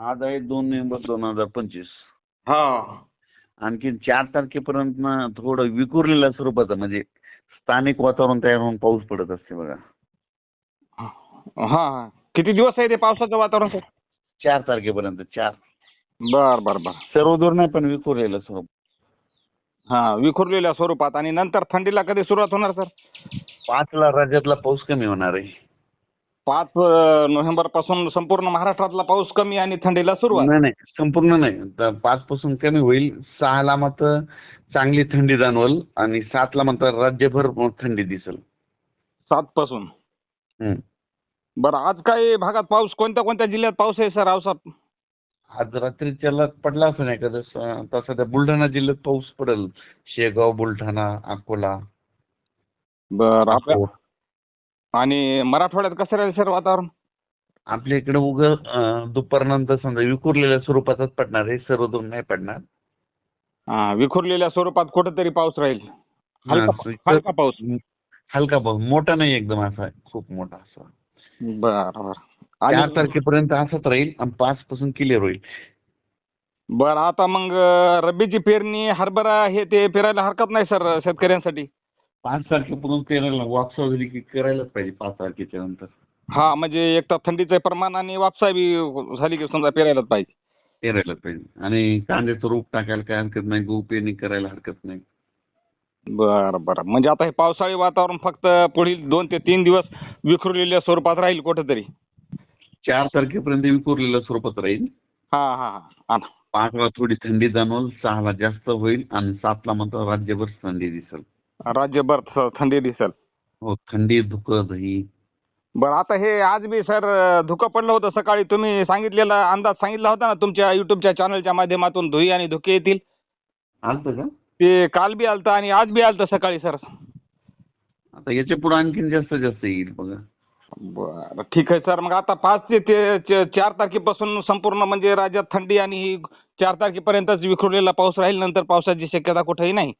आज आहे दोन नोव्हेंबर दोन हजार पंचवीस. हा. आणखी चार तारखेपर्यंत ना थोडं विखुरलेल्या स्वरूपाचं म्हणजे स्थानिक वातावरण तयार होऊन पाऊस पडत असते बघा. हा हा. किती दिवस आहे ते पावसाचं वातावरण सर? चार तारखेपर्यंत चार. बर बर बर. सर्वदूर नाही पण विखुरलेलं स्वरूप. हा विखुरलेल्या स्वरूपात. आणि नंतर थंडीला कधी सुरुवात होणार सर? पाचला राज्यातला पाऊस कमी होणार आहे. पाच नोव्हेंबरपासून संपूर्ण महाराष्ट्रातला पाऊस कमी आणि थंडीला सुरुवात. नाही नाही संपूर्ण नाही. पाच पासून कमी होईल सहाला मात्र चांगली थंडी जाणवल आणि सातला मात्र राज्यभर थंडी दिसेल. सात पासून हम्म. बरं आज काही भागात पाऊस कोणत्या कोणत्या जिल्ह्यात पाऊस आहे सर औसात आज रात्रीच्याला पडला असं नाही का जसं तसं त्या बुलढाणा जिल्ह्यात पाऊस पडेल. शेगाव बुलढाणा अकोला. बरं आपल्या. आणि मराठवाड्यात कसं राहील सर वातावरण? आपल्या इकडे उग दुपारनंतर समजा विखुरलेल्या स्वरूपातच पडणार आहे सर्वदूर नाही पडणार. हा विखुरलेल्या स्वरूपात कुठेतरी पाऊस राहील. हलका हा, हलका पाऊस. हलका पाऊस मोठा नाही एकदम असा खूप मोठा असा. बरं बरं. चार आणि तारखेपर्यंत असंच राहील आणि पाच पासून क्लिअर होईल. बरं आता मग अं, रब्बीची पेरणी हरभरा हे ते पेरायला हरकत नाही सर शेतकऱ्यांसाठी? पाच तारखेपर्यंत करायला वापसा झाली की करायलाच पाहिजे पाच तारखेच्या नंतर. हा म्हणजे एक तर थंडीचं प्रमाण आणि वापसा बी झाली की समजा पेरायलाच पाहिजे. पेरायलाच पाहिजे. आणि कांद्याचं रोप टाकायला काय हरकत नाही गहू पेरणी करायला हरकत नाही. बरं बरं. म्हणजे आता हे पावसाळी वातावरण फक्त पुढील दोन ते तीन दिवस विखुरलेल्या स्वरूपात राहील कुठेतरी. चार तारखेपर्यंत विखुरलेल्या स्वरूपात राहील. हा हा हा. पाचला थोडी थंडी जाणवल सहाला जास्त होईल आणि सातला मात्र राज्यभर थंडी दिसेल. राज्यभर थ- थंडी दिसेल. हो थंडी धुकं दही बरं आता हे आज बी सर धुकं पडलं होतं सकाळी. तुम्ही सांगितलेला अंदाज सांगितला होता ना तुमच्या युट्यूबच्या चॅनलच्या माध्यमातून धुई आणि धुके येतील. आलतं का? ते काल बी आलतं आणि आज बी आलतं सकाळी सर. आता याच्यापुढे आणखीन जास्त जास्त येईल बघा. बरं ठीक आहे सर. मग आता पाच ते ते च- चार तारखेपासून संपूर्ण म्हणजे राज्यात थंडी आणि ही चार तारखेपर्यंतच विखुरलेला पाऊस राहील. नंतर पावसाची शक्यता कुठेही नाही.